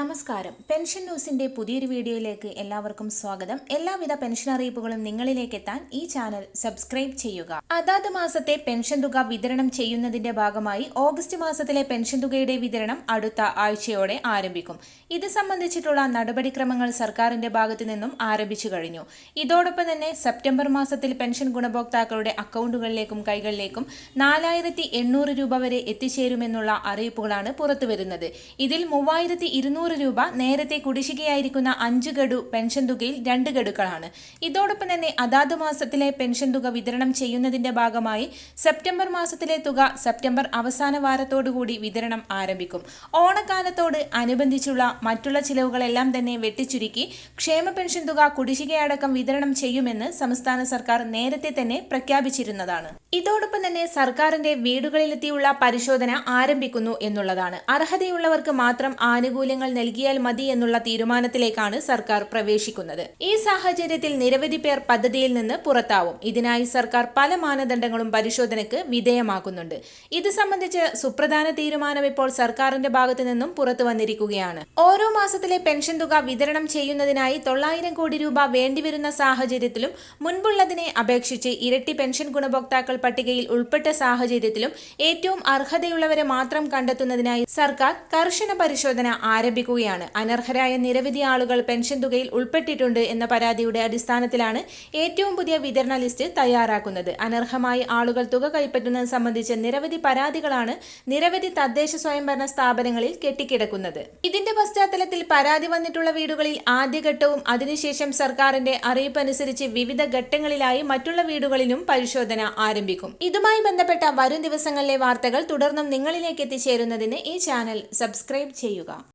നമസ്കാരം. പെൻഷൻ ന്യൂസിന്റെ പുതിയൊരു വീഡിയോയിലേക്ക് എല്ലാവർക്കും സ്വാഗതം. എല്ലാവിധ പെൻഷൻ അറിയിപ്പുകളും നിങ്ങളിലേക്ക് എത്താൻ ഈ ചാനൽ സബ്സ്ക്രൈബ് ചെയ്യുക. അതാത് മാസത്തെ പെൻഷൻ തുക വിതരണം ചെയ്യുന്നതിന്റെ ഭാഗമായി ഓഗസ്റ്റ് മാസത്തിലെ പെൻഷൻ തുകയുടെ വിതരണം അടുത്ത ആഴ്ചയോടെ ആരംഭിക്കും. ഇത് സംബന്ധിച്ചിട്ടുള്ള നടപടിക്രമങ്ങൾ സർക്കാരിന്റെ ഭാഗത്തു നിന്നും ആരംഭിച്ചു കഴിഞ്ഞു. ഇതോടൊപ്പം തന്നെ സെപ്റ്റംബർ മാസത്തിൽ പെൻഷൻ ഗുണഭോക്താക്കളുടെ അക്കൗണ്ടുകളിലേക്കും കൈകളിലേക്കും നാലായിരത്തി രൂപ വരെ എത്തിച്ചേരുമെന്നുള്ള അറിയിപ്പുകളാണ് പുറത്തുവരുന്നത്. ഇതിൽ മൂവായിരത്തി ഇരുന്നൂറ് രൂപ നേരത്തെ കുടിശ്ശികയായിരിക്കുന്ന അഞ്ച് ഗഡു പെൻഷൻ തുകയിൽ രണ്ട് ഗഡുക്കളാണ്. ഇതോടൊപ്പം തന്നെ അതാത് മാസത്തിലെ പെൻഷൻ തുക വിതരണം ചെയ്യുന്നതിന്റെ ഭാഗമായി സെപ്റ്റംബർ മാസത്തിലെ തുക സെപ്റ്റംബർ അവസാന വാരത്തോടുകൂടി വിതരണം ആരംഭിക്കും. ഓണക്കാലത്തോട് അനുബന്ധിച്ചുള്ള മറ്റുള്ള ചിലവുകളെല്ലാം തന്നെ വെട്ടിച്ചുരുക്കി ക്ഷേമ പെൻഷൻ തുക കുടിശ്ശികയടക്കം വിതരണം ചെയ്യുമെന്ന് സംസ്ഥാന സർക്കാർ നേരത്തെ തന്നെ പ്രഖ്യാപിച്ചിരുന്നതാണ്. ഇതോടൊപ്പം തന്നെ സർക്കാരിന്റെ വീടുകളിലെത്തിയുള്ള പരിശോധന ആരംഭിക്കുന്നു എന്നുള്ളതാണ്. അർഹതയുള്ളവർക്ക് മാത്രം ആനുകൂല്യങ്ങൾ നൽകിയാൽ മതി എന്നുള്ള തീരുമാനത്തിലേക്കാണ് സർക്കാർ പ്രവേശിക്കുന്നത്. ഈ സാഹചര്യത്തിൽ നിരവധി പേർ പദ്ധതിയിൽ നിന്ന് പുറത്താവും. ഇതിനായി സർക്കാർ പല മാനദണ്ഡങ്ങളും പരിശോധനയ്ക്ക് വിധേയമാക്കുന്നുണ്ട്. ഇത് സംബന്ധിച്ച് സുപ്രധാന തീരുമാനം ഇപ്പോൾ സർക്കാരിന്റെ ഭാഗത്തു നിന്നും പുറത്തു വന്നിരിക്കുകയാണ്. ഓരോ മാസത്തിലെ പെൻഷൻ തുക വിതരണം ചെയ്യുന്നതിനായി തൊള്ളായിരം കോടി രൂപ വേണ്ടിവരുന്ന സാഹചര്യത്തിലും മുൻപുള്ളതിനെ അപേക്ഷിച്ച് ഇരട്ടി പെൻഷൻ ഗുണഭോക്താക്കൾ പട്ടികയിൽ ഉൾപ്പെട്ട സാഹചര്യത്തിലും ഏറ്റവും അർഹതയുള്ളവരെ മാത്രം കണ്ടെത്തുന്നതിനായി സർക്കാർ കർശന പരിശോധന ആരംഭിക്കുകയാണ് അനർഹരായ നിരവധി ആളുകൾ പെൻഷൻ തുകയിൽ ഉൾപ്പെട്ടിട്ടുണ്ട് എന്ന പരാതിയുടെ അടിസ്ഥാനത്തിലാണ് ഏറ്റവും പുതിയ വിതരണ ലിസ്റ്റ് തയ്യാറാക്കുന്നത്. അനർഹമായി ആളുകൾ തുക കൈപ്പറ്റുന്നത് സംബന്ധിച്ച നിരവധി പരാതികളാണ് നിരവധി തദ്ദേശ സ്വയംഭരണ സ്ഥാപനങ്ങളിൽ കെട്ടിക്കിടക്കുന്നത്. ഇതിന്റെ പശ്ചാത്തലത്തിൽ പരാതി വന്നിട്ടുള്ള വീടുകളിൽ ആദ്യഘട്ടവും അതിനുശേഷം സർക്കാരിന്റെ അറിയിപ്പ് അനുസരിച്ച് വിവിധ ഘട്ടങ്ങളിലായി മറ്റുള്ള വീടുകളിലും പരിശോധന ആരംഭിക്കും. ഇതുമായി ബന്ധപ്പെട്ട വരും ദിവസങ്ങളിലെ വാർത്തകൾ തുടർന്നും നിങ്ങളിലേക്ക് എത്തിച്ചേരുന്നതിന് ഈ ചാനൽ സബ്സ്ക്രൈബ് ചെയ്യുക.